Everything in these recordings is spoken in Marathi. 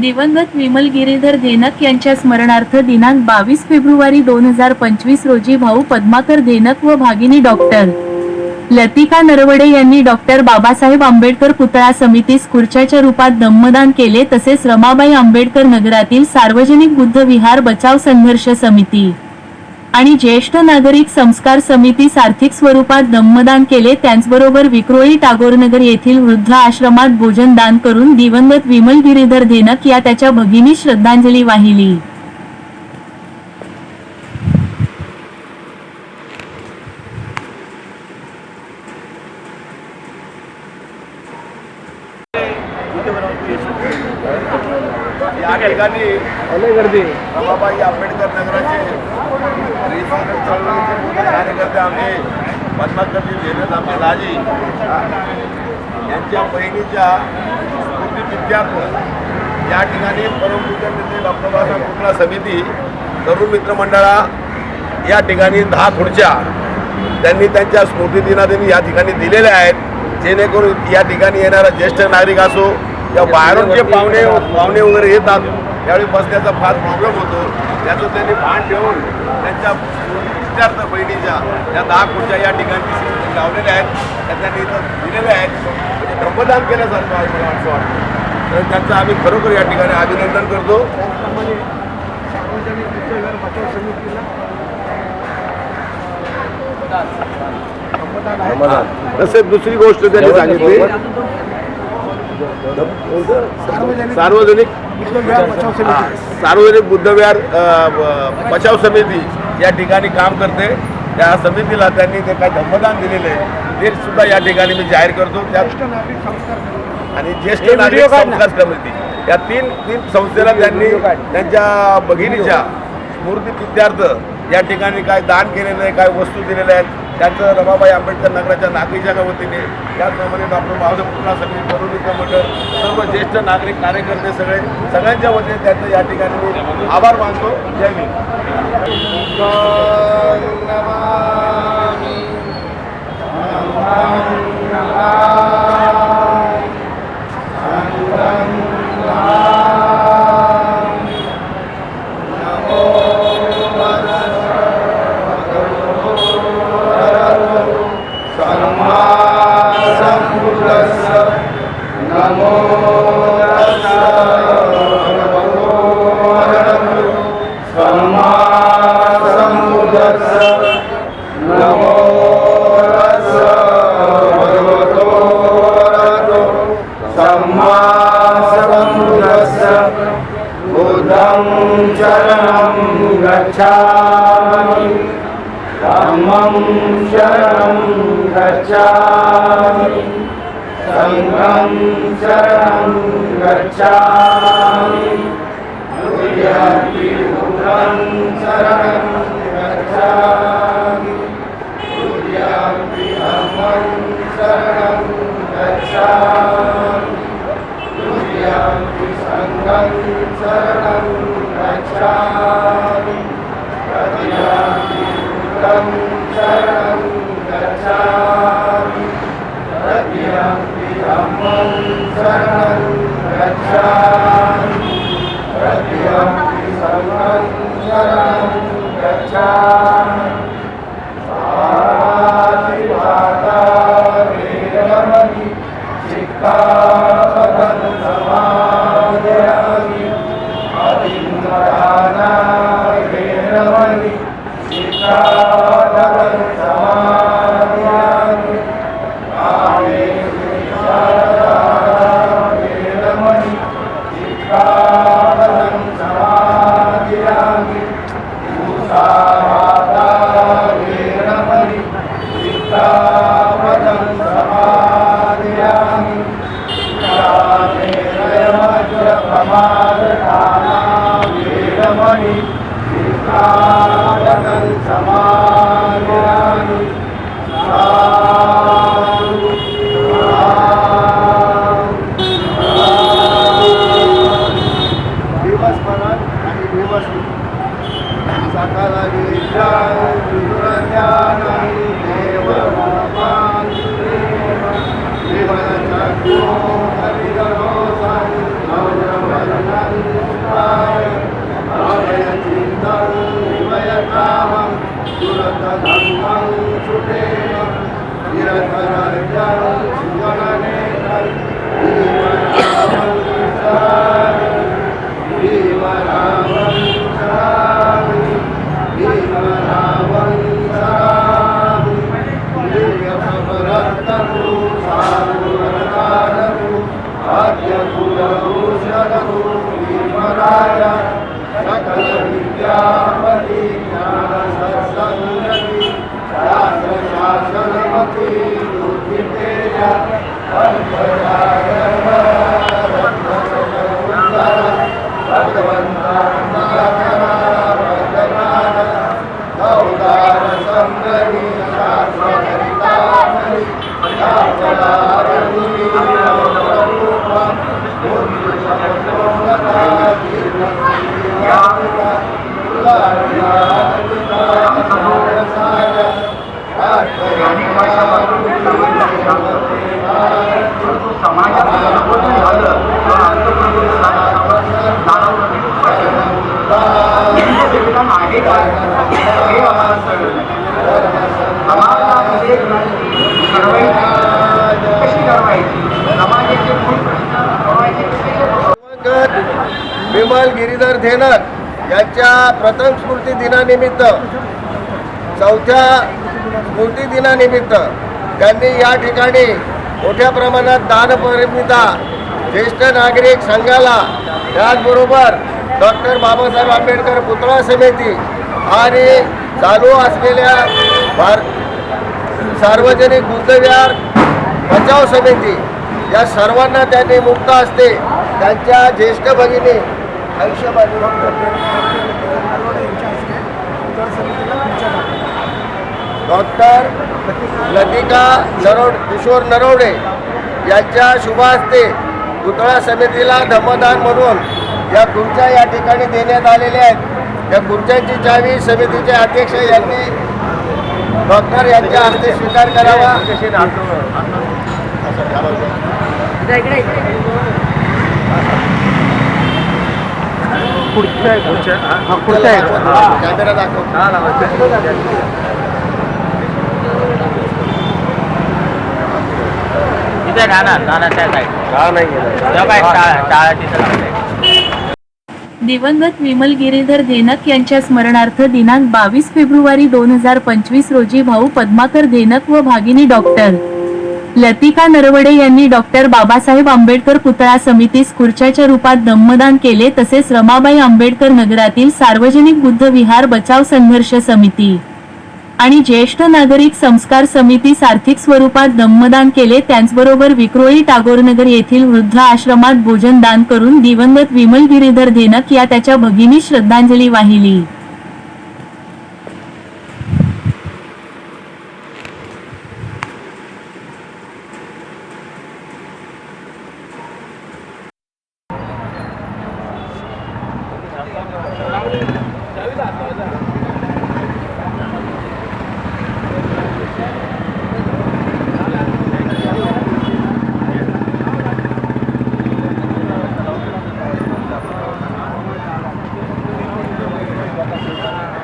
दिवंगत विमल गिरीधर धेनक यांच्या स्मरणार्थ दिनांक बावीस फेब्रुवारी दोन हजार पंचवीस रोजी भाऊ पद्माकर धेनक व भागिनी डॉक्टर लतिका नरवडे यांनी डॉक्टर बाबासाहेब आंबेडकर पुतळा समितीस खुर्च्याच्या रूपात दम्मदान केले तसेच रमाबाई आंबेडकर नगरातील सार्वजनिक बुद्ध विहार बचाव संघर्ष समिती. आणि ज्येष्ठ नागरिक संस्कार समितीस आर्थिक स्वरूपात दम्मदान केले त्याचबरोबर विक्रोळी टागोरनगर येथील वृद्ध आश्रमात भोजन दान करून दिवंगत विमल गिरीधर धेनक या त्याच्या भगिनी श्रद्धांजली वाहिली. या ठिकाणी रमाबाई आंबेडकर नगराचे कार्यकर्ते आमचे पद्माकरजी देवेंद्र आमचे यांच्या बहिणीच्या स्मृतिपित्यार्थ या ठिकाणी परमपूज्य नेते डॉक्टर बाबासाहेब पुतळा समिती तरुण मित्रमंडळा या ठिकाणी दहा खुर्च्या त्यांनी त्यांच्या स्मृतिदिनादिनी या ठिकाणी दिलेल्या आहेत. जेणेकरून या ठिकाणी येणारा ज्येष्ठ नागरिक असो या बाहेरून जे पाहुणे पाहुणे वगैरे येतात त्यावेळी बसण्याचा फार प्रॉब्लेम होतो. त्याचं त्यांनी भान ठेवून त्यांच्या विद्यार्थ बहिणीच्या या दहा खुर्च्या या ठिकाणी लावलेल्या आहेत. त्या त्यांनी इथं दिलेल्या आहेत. म्हणजे ब्रह्मदान केल्यासारखं आहे मला असं वाटतं. तर त्यांचं आम्ही खरोखर या ठिकाणी अभिनंदन करतो. तसेच दुसरी गोष्ट त्यांनी सांगितली. सार्वजनिक सार्वजनिक बुद्धविहार बचाव समिती या ठिकाणी काम करते. त्या समितीला त्यांनी ते काय धम्मदान दिलेलं आहे ते सुद्धा या ठिकाणी मी जाहीर करतो. त्या ज्येष्ठ नागरिक संस्कार समिती. आणि ज्येष्ठ नागरिक संस्कार समिती. या तीन तीन संस्थेला त्यांनी त्यांच्या भगिनीच्या स्मृती विद्यार्थ या ठिकाणी काय दान केलेलं आहे काय वस्तू दिलेल्या आहेत त्यांचं रमाबाई आंबेडकर नगराच्या नागरिकच्या वतीने त्याचप्रमाणे डॉक्टर बाबासाहेब पुतळा सगळे तरुण मित्र मंडळ सर्व ज्येष्ठ नागरिक कार्यकर्ते सगळे सगळ्यांच्या वतीने त्यांचं या ठिकाणी मी आभार मानतो. जय भीम बुद्धं शरणं गच्छामि। धम्मं शरणं गच्छामि। सङ्घं शरणं गच्छामि। तुर्यपि बुद्धं शरणं गच्छामि guys. إقامة سماء विमल गिरीधर धेनर यांच्या प्रथम स्मृती दिनानिमित्त चौथ्या स्मृती दिनानिमित्त? त्यांनी या ठिकाणी मोठ्या प्रमाणात दानपरिमिता ज्येष्ठ नागरिक संघाला त्याचबरोबर डॉक्टर बाबासाहेब आंबेडकर पुतळा समिती आणि चालू असलेल्या भार सार्वजनिक बुद्धविहार बचाव समिती या सर्वांना त्यांनी मुक्त असते त्यांच्या ज्येष्ठ भगिनी आयुष्यमान नरवडे यांच्या हस्ते पुतळा समितीला खुर्च्या टाकल्या. डॉक्टर लतिका नरोड किशोर नरवडे यांच्या शुभ हस्ते पुतळा समितीला धम्मदान म्हणून या खुर्च्या या ठिकाणी देण्यात आलेल्या आहेत. या खुर्च्यांची चावी समितीचे अध्यक्ष यांनी डॉक्टर यांच्या हस्ते स्वीकार करावा. कॅमेरा दाखव. तिथे राहणार साईड टाळा तिथं दिवंगत विमल गिरीधर धेनक यांच्या स्मरणार्थ दिनांक बावीस फेब्रुवारी दोन हजार पंचवीस रोजी भाऊ पद्माकर धेनक व भागिनी डॉक्टर. लतिका नरवडे यांनी डॉक्टर बाबासाहेब आंबेडकर पुतळा समितीस खुर्च्याच्या रूपात धम्मदान केले तसेच रमाबाई आंबेडकर नगरातील सार्वजनिक बुद्ध विहार बचाव संघर्ष समिती. आणि ज्येष्ठ नागरिक संस्कार समितीस आर्थिक स्वरूपात दम्मदान केले त्याचबरोबर विक्रोळी टागोरनगर येथील वृद्ध आश्रमात भोजन दान करून दिवंगत विमल गिरीधर धेनक या त्याच्या भगिनी श्रद्धांजली वाहिली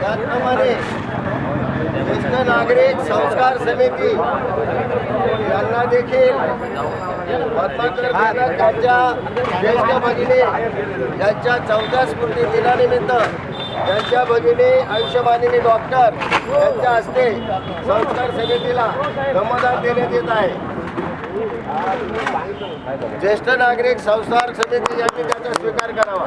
त्याचप्रमाणे ज्येष्ठ नागरिक संस्कार समिती यांना देखील त्यांच्या ज्येष्ठ भगिनी यांच्या चौदा स्मृती दिनानिमित्त त्यांच्या भगिनी आयुष्यमानिनी डॉक्टर यांच्या हस्ते संस्कार समितीला धम्मदान देण्यात येत आहे. ज्येष्ठ नागरिक संस्कार समिती यांनी त्याचा स्वीकार करावा.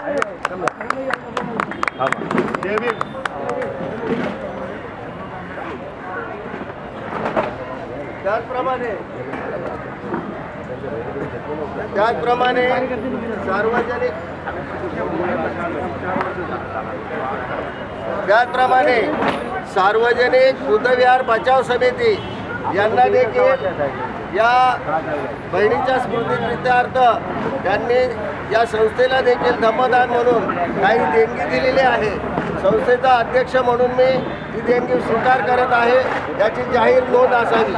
त्याचप्रमाणे त्याचप्रमाणे सार्वजनिक त्याचप्रमाणे सार्वजनिक बुद्धविहार बचाव समिती यांना देखील या बहिणीच्या स्मृतीप्रित्यार्थ त्यांनी या संस्थेला देखील धम्मदान म्हणून काही देणगी दिलेली आहे. संस्थेचा अध्यक्ष म्हणून मी ती देणगी स्वीकार करत आहे. याची जाहीर नोंद असावी.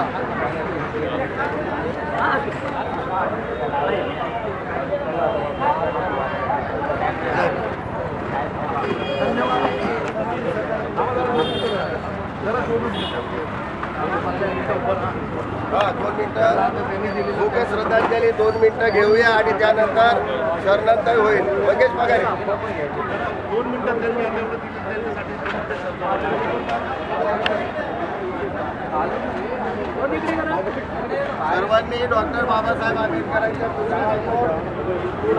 दोन मिनटं. मुख श्रद्धांजली दोन मिनटं घेऊया आणि त्यानंतर शरणांतय होईल. लगेच पगार दोन मिनिटात सर्वांनी डॉक्टर बाबासाहेब आंबेडकरांच्या पुस्तकावर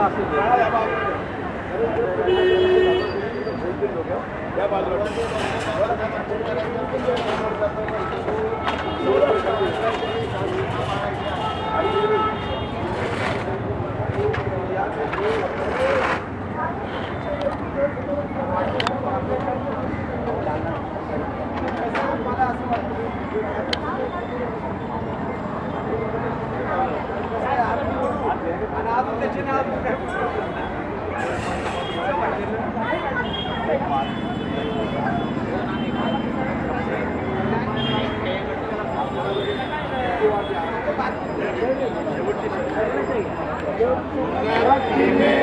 Aqui mesmo.